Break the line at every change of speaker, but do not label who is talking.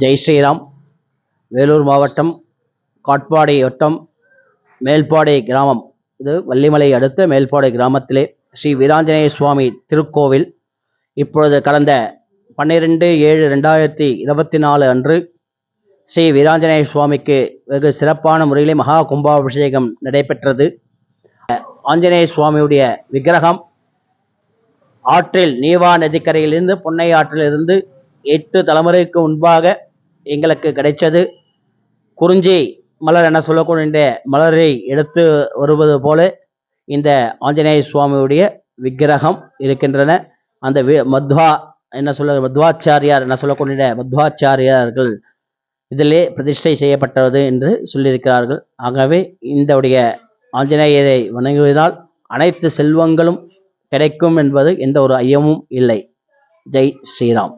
ஜெய் ஸ்ரீராம். வேலூர் மாவட்டம் காட்பாடி வட்டம் மேல்பாடை கிராமம். இது வள்ளிமலை அடுத்த மேல்பாடை கிராமத்திலே ஸ்ரீ வீராஞ்சநேய சுவாமி திருக்கோவில். இப்பொழுது கடந்த பன்னிரெண்டு ஏழு ரெண்டாயிரத்தி இருபத்தி நாலு அன்று ஸ்ரீ வீராஞ்சநேய சுவாமிக்கு வெகு சிறப்பான முறையிலே மகா கும்பாபிஷேகம் நடைபெற்றது. ஆஞ்சநேய சுவாமியுடைய விக்கிரகம் ஆற்றில் நீவா நதிக்கரையிலிருந்து பொன்னை ஆற்றிலிருந்து எட்டு தலைமுறைக்கு முன்பாக எங்களுக்கு கிடைச்சது. குறிஞ்சி மலர் என சொல்லக்கூடிய மலரை எடுத்து வருவது போல இந்த ஆஞ்சநேய சுவாமியுடைய விக்கிரகம் இருக்கின்றன. அந்த வி மத்வா என்ன சொல்ல மத்வாச்சாரியார் என்ன சொல்லக்கூடிய மத்வாச்சாரியார்கள் இதிலே பிரதிஷ்டை செய்யப்பட்டது என்று சொல்லியிருக்கிறார்கள். ஆகவே இந்தவுடைய ஆஞ்சநேயரை வணங்குவதால் அனைத்து செல்வங்களும் கிடைக்கும் என்பது எந்த ஒரு ஐயமும் இல்லை. ஜெய் ஸ்ரீராம்.